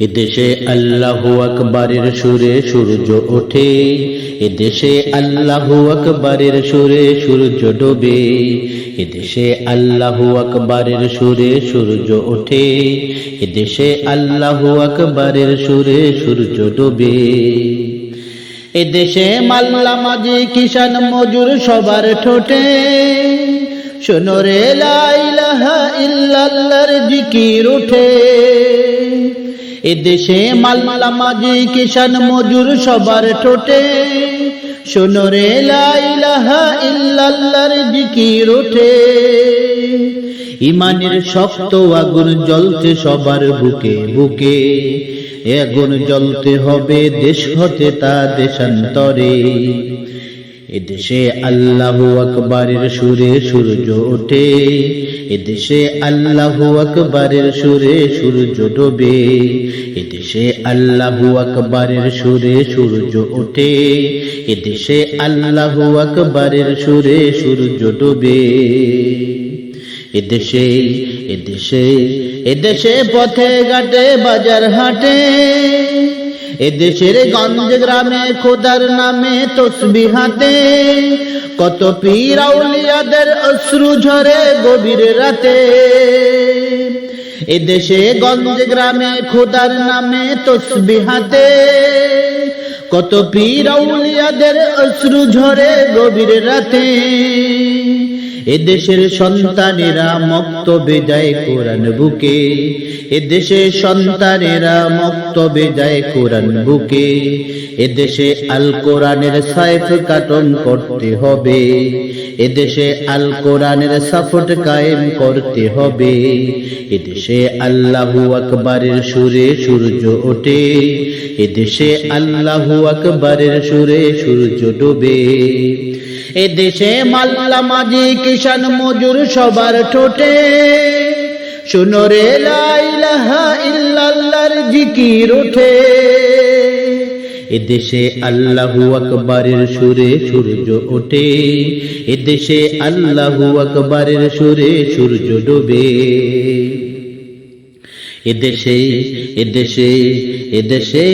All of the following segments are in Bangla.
এদেশে আল্লাহ আকবরের সুরে সূর্য ওঠে। এদেশে আল্লাহ আকবরের সুরে সূর্য ডোবে। এদেশে আল্লাহ আকবরের সুরে সূর্য ওঠে। এদেশে আল্লাহ আকবরের সুরে সূর্য ডোবে। এদেশে মাল্লা মাঝি কিষান মজুর সবার ঠোঁটে। শোনো রে লাইলাহা ইল্লাল্লাহর জিকির ওঠে এদেশে মাল্লা মাঝি কিষান মজুর সবার ঠোঁটে। শোনো রে লাইলাহা ইল্লাল্লাহর জিকির ওঠে। ইমানের শক্ত আগুন জ্বলতে সবার বুকে বুকে। আগুন জ্বলতে হবে দেশ হতে তা দেশান্তরে। এদেশে আল্লাহু আকবরের সুরে সূর্য ওঠে। এদেশে আল্লাহু আকবরের সুরে সূর্য ডোবে, এদেশে আল্লাহু আকবরের সুরে সূর্য ওঠে, এদেশে আল্লাহু আকবরের সুরে সূর্য ডোবে। এদেশে এদেশে এদেশে পথে ঘাটে বাজার হাটে এদেশের গঞ্জ গ্রামে খোদার নামে তসবি হাতে। কত পীর আউলিয়াদের অশ্রু ঝরে গভীর রাতে। এদেশে গঞ্জ গ্রামে খোদার নামে তসবি হাতে। কত পীর আউলিয়াদের অশ্রু ঝরে গভীর রাতে। এদেশের সন্তানেরা মক্ত বেজায় কোরআন বুকে। এদেশে সন্তানেরা মক্ত বেজায় কোরআন বুকে। এদেশে আল কোরআনের সাইফ কাটন করতে হবে। এদেশে আল কোরআনের সাফট কায়েম করতে হবে। এদেশে আল্লাহু আকবরের সুরে সূর্য ওঠে। এদেশে আল্লাহু আকবরের সুরে সূর্য ডোবে। এদেশে মাল্লা মাঝি কিষান মজুর সবার ঠোঁটে। শুনো রে লাইলাহা ইল্লাল্লাহর জিকির ওঠে। এদেশে আল্লাহু আকবরের সুরে সূর্য ওঠে। এদেশে আল্লাহু আকবরের সুরে সূর্য ডোবে। এদেশে এদেশে এদেশে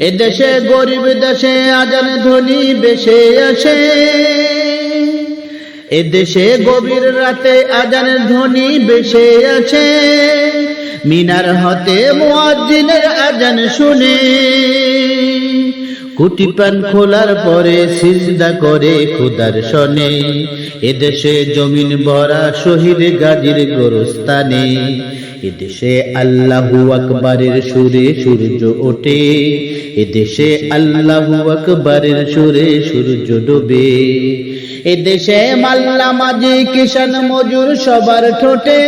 এদেশে গরিব দেশে আজান ধ্বনি বেশে আসে। এদেশে গভীর রাতে আজানের ধ্বনি বেশে আছে মিনার হতে মুয়াজ্জিনের আজান শুনে। কুটি পান খোলার পরে সিজদা করে খুদার শনে। এদেশে জমিন ভরা শহীদ গাজীর গোরস্তানে এদেশে আল্লাহু আকবরের সুরে সূর্য ওঠে। এদেশে আল্লাহু আকবরের সুরে সূর্য ডোবে। এদেশে মাল্লা মাঝি কিষান মজুর সবার ঠোঁটে।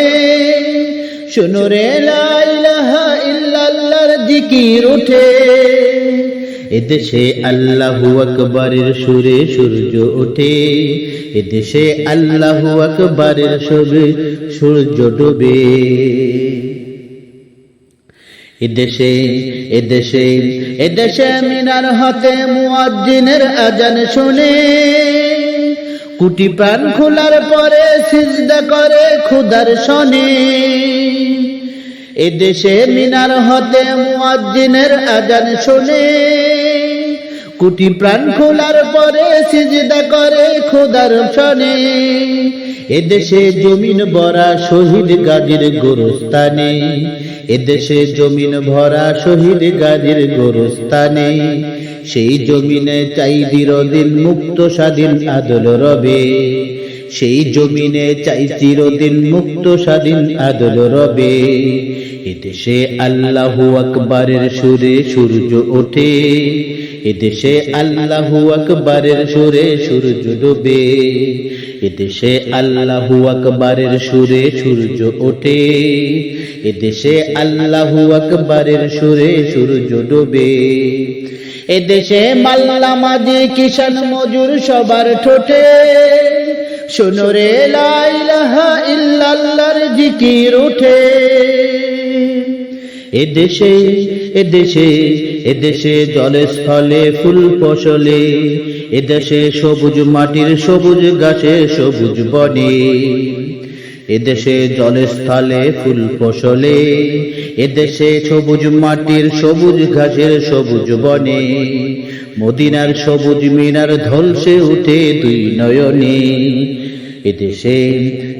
শুনো রে লাইলাহা ইল্লাল্লাহর জিকির ওঠে এদেশে আল্লাহু আকবরের সুরে সূর্য ওঠে। এদেশে আল্লাহু আকবরের সুরে সূর্য ডোবে। এদেশে এদেশে এদেশে মিনার হতে মুয়াজ্জিনের আজান শুনে। কুটি প্রাণ খোলার পরে সিজদা করে খুদার শনে। এদেশে মিনার হতে মুয়াজ্জিনের আজান শুনে। কুটি প্রাণ খোলার পরে সিজদা করে খোদার শনে এদেশে জমিন ভরা শহীদ গাজীর গোরস্তানে এদেশে জমিন ভরা শহীদ গাজীর গোরস্তানে সেই জমিনে চাই চিরদিন মুক্ত স্বাধীন আদল রবে। সেই জমিনে চাই চিরদিন মুক্ত স্বাধীন আদল রবে। এদেশে আল্লাহু আকবরের সুরে সূর্য ওঠে। এদেশে আল্লাহু আকবরের সুরে সূর্য ডোবে। এদেশে আল্লাহু আকবরের সুরে সূর্য ওঠে। এদেশে আল্লাহু আকবরের সুরে সূর্য ডোবে। এদেশে মাল্লা মাঝি কিষান মজুর সবার ঠোঁটে। শোনো রে লাইলাহা জিকির ওঠে এদেশে এদেশে এদেশে জলে স্থলে ফুল ফসলে, এদেশে সবুজ মাটির সবুজ গাছে সবুজ বনে, এদেশে জলে স্থলে ফুল ফসলে, এদেশে সবুজ মাটির সবুজ ঘাসের সবুজ বনে, মদিনার সবুজ মিনার ধলসে উঠে দুই নয়নে, এদেশে